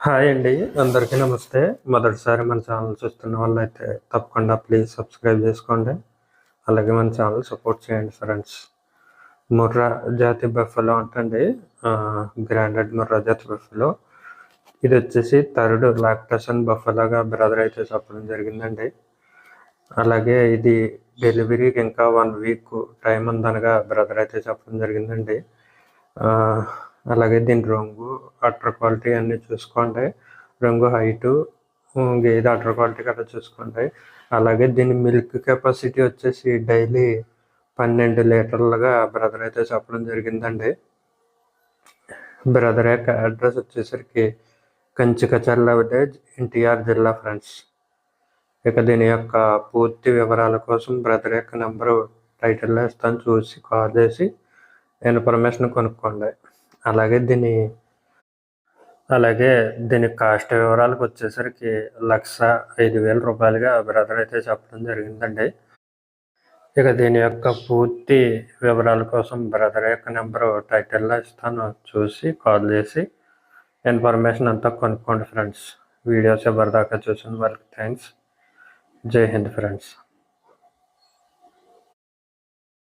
Hi అండి అందరికీ నమస్తే. మొదటిసారి మన ఛానల్ చూస్తున్న వాళ్ళైతే తప్పకుండా ప్లీజ్ సబ్స్క్రైబ్ చేసుకోండి. అలాగే మన ఛానల్ సపోర్ట్ చేయండి ఫ్రెండ్స్. ముర్రా జాతి బఫెలో అంటండి బ్రాండెడ్ ముర్రా జాతి బఫెలో. ఇది వచ్చేసి థర్డ్ లాక్టసన్ బఫెలోగా బ్రదర్ అయితే చెప్పడం జరిగిందండి. అలాగే ఇది డెలివరీకి ఇంకా వన్ వీక్ టైం ఉందనగా బ్రదర్ అయితే చెప్పడం జరిగిందండి. అలాగే దీని రంగు అటర్ క్వాలిటీ అన్నీ చూసుకోండి రంగు హైటు గేదె అటర్ క్వాలిటీ కదా చూసుకోండి అలాగే దీని మిల్క్ కెపాసిటీ వచ్చేసి డైలీ పన్నెండు లీటర్లుగా బ్రదర్ అయితే చెప్పడం జరిగిందండి. బ్రదర్ యొక్క అడ్రస్ వచ్చేసరికి కంచికచర్ల విలేజ్ ఎన్టీఆర్ జిల్లా ఫ్రెండ్స్. ఇక దీని యొక్క పూర్తి వివరాల కోసం బ్రదర్ యొక్క నెంబరు టైటిల్లో ఇస్తాను చూసి కాల్ చేసి ఇన్ఫర్మేషన్ కొనుక్కోండి. అలాగే దీని అలాగే దీని కాస్ట్ వివరాలకు వచ్చేసరికి లక్ష ఐదు వేల రూపాయలుగా బ్రదర్ అయితే చెప్పడం జరిగిందండి. ఇక దీని యొక్క పూర్తి వివరాల కోసం బ్రదర్ యొక్క నెంబరు టైటిల్లో ఇస్తాను. చూసి కాల్ చేసి ఇన్ఫర్మేషన్ అంతా కొనుక్కోండి ఫ్రెండ్స్. వీడియోస్ ఎవరిదాకా చూసిన వాళ్ళకి థ్యాంక్స్. జై హింద్ ఫ్రెండ్స్.